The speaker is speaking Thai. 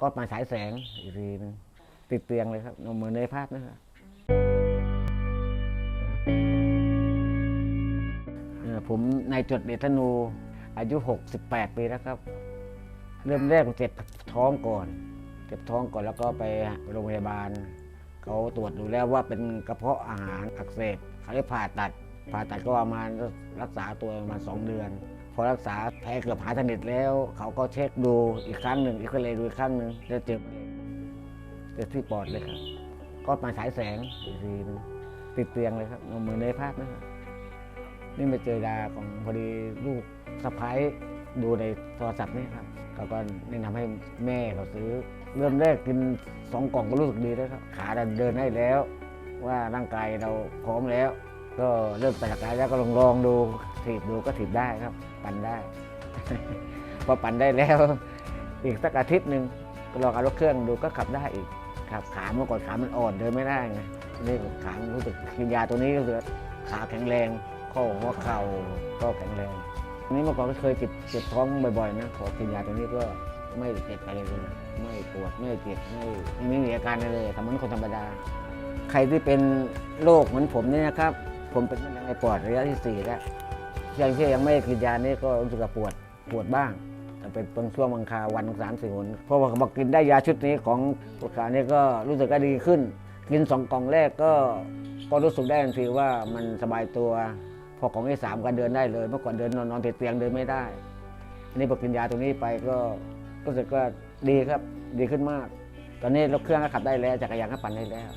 ก็มาฉายแสงอีกทีนึงติดเตียงเลยครับเหมือนในภาพนะครับผมนายจดเดชธนูอายุ 68 ปีแล้วครับ เริ่มแรกเจ็บท้องก่อน เจ็บท้องก่อนแล้วก็ไปโรงพยาบาล เขาตรวจดูแล้วว่าเป็นกระเพาะอาหารอักเสบเขาได้ผ่าตัด ผ่าตัดก็ประมาณรักษาตัวประมาณสองเดือน พอรักษาแผลเกือบหายสนิทแล้ว เขาก็เช็คดูอีกครั้งหนึ่งอีกเลยดูอีกครั้งหนึ่งแล้วเจอมะเร็งเจอที่ปอดเลยครับ ก็มาฉายแสงอีกทีนึงติดเตียงเลยครับเหมือนในภาพนะครับนี่มาเจอยาของพอดีลูกสะพ้ายดูในโทรศัพท์นี่ครับเขาก็แนะนำให้แม่เขาซื้อ เริ่มแรกกินสองกล่องก็รู้สึกดีแล้วครับ ขาเดินได้แล้ว ว่าร่างกายเราพร้อมแล้ว ก็เริ่มปั่นจักรยานแล้วก็ลองลองดูถีบดูก็ถีบได้ครับ ปั่นได้ พอปั่นได้แล้ว อีกสักอาทิตย์หนึ่งก็ลองเอารถเครื่องดูก็ขับได้อีกครับขาเมื่อก่อนขามันอ่อนเดินไม่ได้ไงนี่ขารู้สึกกินยาตัวนี้ก็คือขาแข็งแรงข้อหัวเข่าก็แข็งแรงนี้เมื่อก่อนก็เคยเจ็บเจ็บท้องบ่อยๆนะพอกินยาตัวนี้ก็ไม่เจ็บอะไรเลยไม่ปวดไม่เจ็บไม่ไม่มีอาการอะไรเลยทำเหมือนคนธรรมดา ใครที่เป็นโรคเหมือนผมเนี่ยนะครับ ผมเป็นมะเร็งในปอดระยะที่สี่แล้วยังที่ยังไม่ได้กินยานี่ก็รู้สึกปวดปวดบ้างแต่เป็นบางช่วงบางคาวันสามสี่หนเพราะว่าเขาบอกกินได้ยาชุดนี้ของปวดขานี่ก็รู้สึกก็ดีขึ้น กินสองกล่องแรกก็ก็รู้สึกได้ทันทีว่ามันสบายตัว พอกล่องที่สามก็เดินได้เลยเมื่อก่อนเดินนอนนอนติดเตียงเดินไม่ได้อันนี้พอกินยาตัวนี้ไปก็รู้สึกว่าดีครับดีขึ้นมาก ตอนนี้รถเครื่องก็ขับได้แล้วจักรยานก็ปั่นได้แล้ว